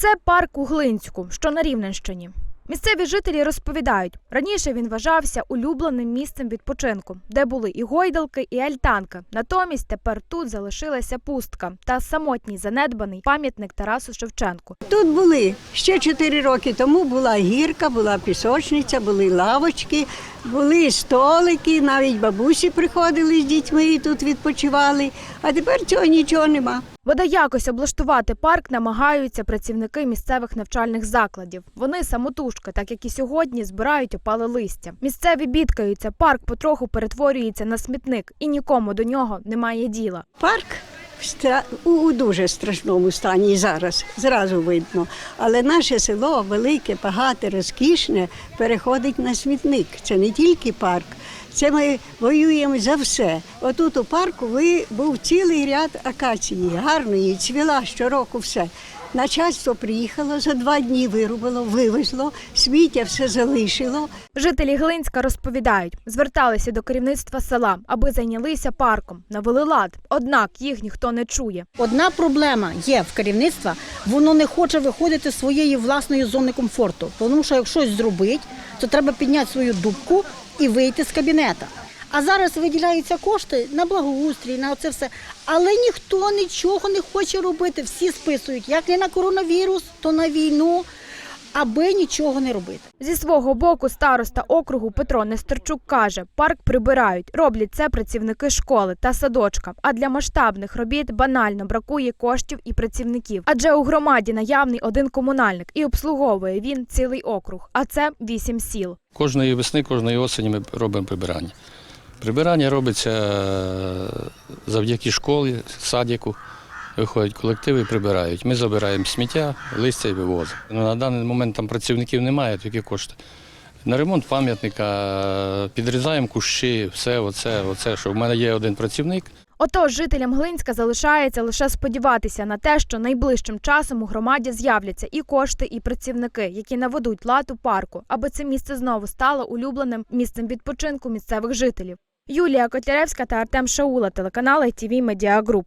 Це парк у Глинську, що на Рівненщині. Місцеві жителі розповідають, раніше він вважався улюбленим місцем відпочинку, де були і гойдалки, і альтанки. Натомість тепер тут залишилася пустка та самотній занедбаний пам'ятник Тарасу Шевченку. Тут були ще 4 роки тому була гірка, була пісочниця, були лавочки, були столики, навіть бабусі приходили з дітьми і тут відпочивали. А тепер цього нічого нема. Бодай якось облаштувати парк намагаються працівники місцевих навчальних закладів. Вони самотужки, так як і сьогодні, збирають опале листя. Місцеві бідкаються, парк потроху перетворюється на смітник, і нікому до нього немає діла. Парк у, у дуже страшному стані і зараз, зразу видно. Але наше село велике, багате, розкішне, переходить на смітник. Це не тільки парк. Це ми воюємо за все. Отут у парку ви, був цілий ряд акації, гарної, цвіла щороку все. Начальство приїхало за два дні вирубило, вивезло, сміття все залишило. Жителі Глинська розповідають, зверталися до керівництва села, аби зайнялися парком, навели лад. Однак їх ніхто не чує. Одна проблема є в керівництва, воно не хоче виходити з своєї власної зони комфорту. Тому що якщо щось зробить, то треба підняти свою дубку і вийти з кабінета. А зараз виділяються кошти на благоустрій, на це все. Але ніхто нічого не хоче робити. Всі списують як не на коронавірус, то на війну, аби нічого не робити. Зі свого боку староста округу Петро Нестерчук каже, парк прибирають. Роблять це працівники школи та садочка. А для масштабних робіт банально бракує коштів і працівників. Адже у громаді наявний один комунальник і обслуговує він цілий округ. А це вісім сіл. Кожної весни, кожної осені ми робимо прибирання. Прибирання робиться е, завдяки школі, садіку. Виходять колективи і прибирають. Ми забираємо сміття, листя і вивозимо. Ну, на даний момент там працівників немає, тільки кошти. На ремонт пам'ятника, підрізаємо кущі, все оце, оце, що в мене є один працівник, Отож, жителям Глинська залишається лише сподіватися на те, що найближчим часом у громаді з'являться і кошти, і працівники, які наведуть лад у парку, аби це місце знову стало улюбленим місцем відпочинку місцевих жителів. Юлія Котляревська та Артем Шаула, телеканал ITV Media Group.